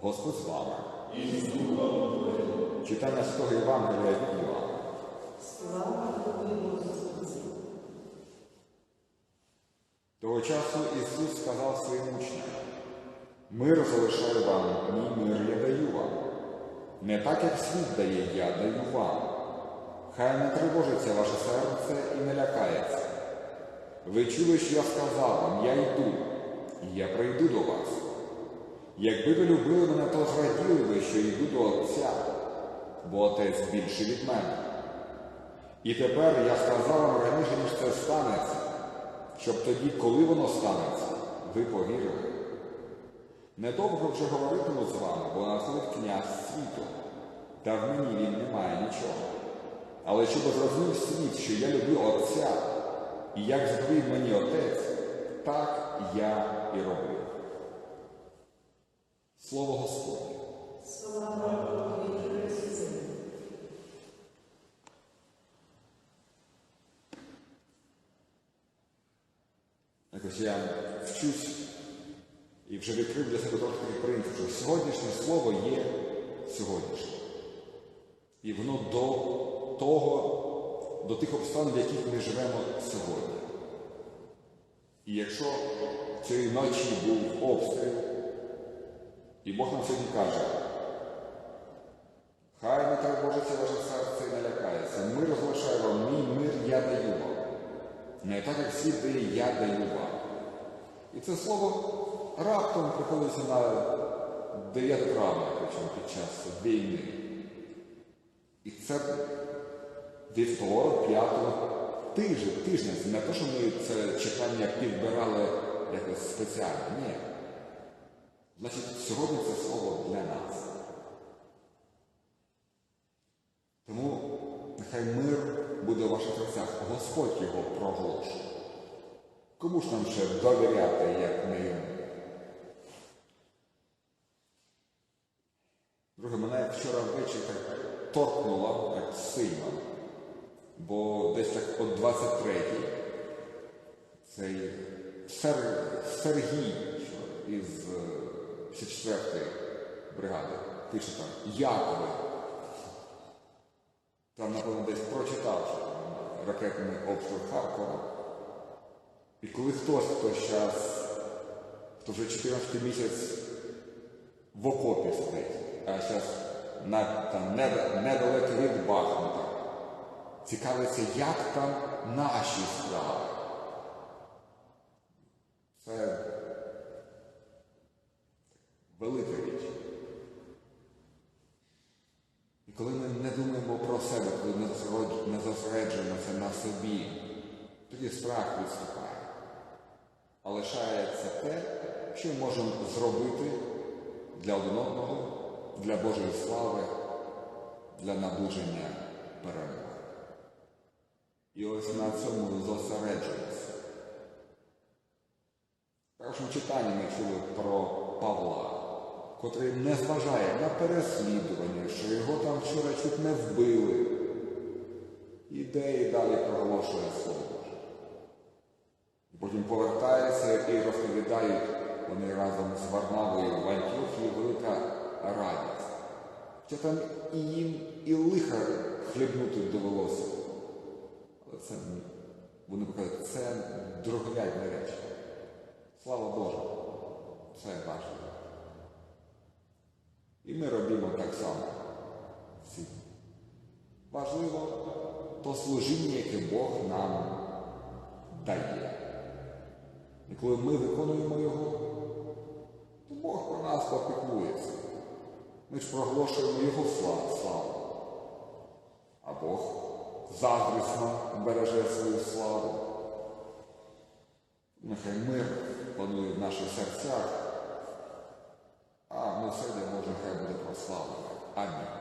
Господь з вами. Читання Святого Євангелія від Івана. Слава Господи! Того часу Ісус сказав своїм учням, мир залишаю вам, мій мир я даю вам. Не так, як світ дає, я даю вам. Хай не тривожиться ваше серце і не лякається. Ви чули, що я сказав вам, я йду, і я прийду до вас. Якби ви любили мене, то зраділи ви, що йду до Отця, бо Отець більший від мене. І тепер я сказав вам раніше, ніж це станеться, щоб тоді, коли воно станеться, ви повірили. Недовго вже говоритиму з вами, бо надходить князь світу, та в мені він не має нічого. Але щоб зрозумів світ, що я люблю Отця, і як звів мені Отець, так я і роблю. Слово Господнє. Якось я вчусь і вже відкрив для себе трохи такий принцип, що сьогоднішнє слово є сьогоднішнє. І воно до того, до тих обставин, в яких ми живемо сьогодні. І якщо цієї ночі був обстріл, і Бог нам сьогодні каже, хай не тривожиться ваше серце і не лякається, залишаю вам, мій мир я даю вам. Не так, як світ дає, я даю вам. І це слово раптом приходиться на 9 травня, причому під час війни. І це вівторок, п'ятого тижня, тижня. Не те, що ми це читання підбирали якось спеціально. Ні. Значить, сьогодні це слово для нас. Тому нехай мир буде у ваших серцях. Господь його проголошує. Кому ж нам ще довіряти, як не йому? Друге, мене вчора ввечері так торкнуло так сильно, бо десь так о 23-й цей Сер... Сергій що, із 54-ї бригади пише там, як ви? Там, напевно, десь прочитав ракетний обстріл Харкова. І коли хтось, хто зараз, хто вже 14 місяць в окопі сидить, а зараз там, недалеко від Бахмута, цікавиться, як там наші справи. Це велика річ. І коли ми не думаємо про себе, коли не зосереджуємося на собі, тоді страх відступає. А лишається те, що ми можемо зробити для один одного, для Божої слави, для наближення перемоги. І ось на цьому зосереджуємося. В першому читанні ми чули про Павла, котрий не зважає на переслідування, що його там вчора чуть не вбили. Іде і далі проголошує слово. Потім повертаються і розповідають вони разом з Варнавою в Антіохії велика радість. Що там і їм і лиха хлібнути довелося. Але це. Вони кажуть, це дороговядні речі. Слава Богу, це важливо. І ми робимо так само. Всі. Важливо то служіння, яке Бог нам дає. І коли ми виконуємо його, то Бог про нас попіклується. Ми ж проголошуємо Його славу. А Бог заздрісно береже свою славу. Нехай мир панує в наших серцях. Отця і Сина і Божого Хай буде прославлено. Амінь.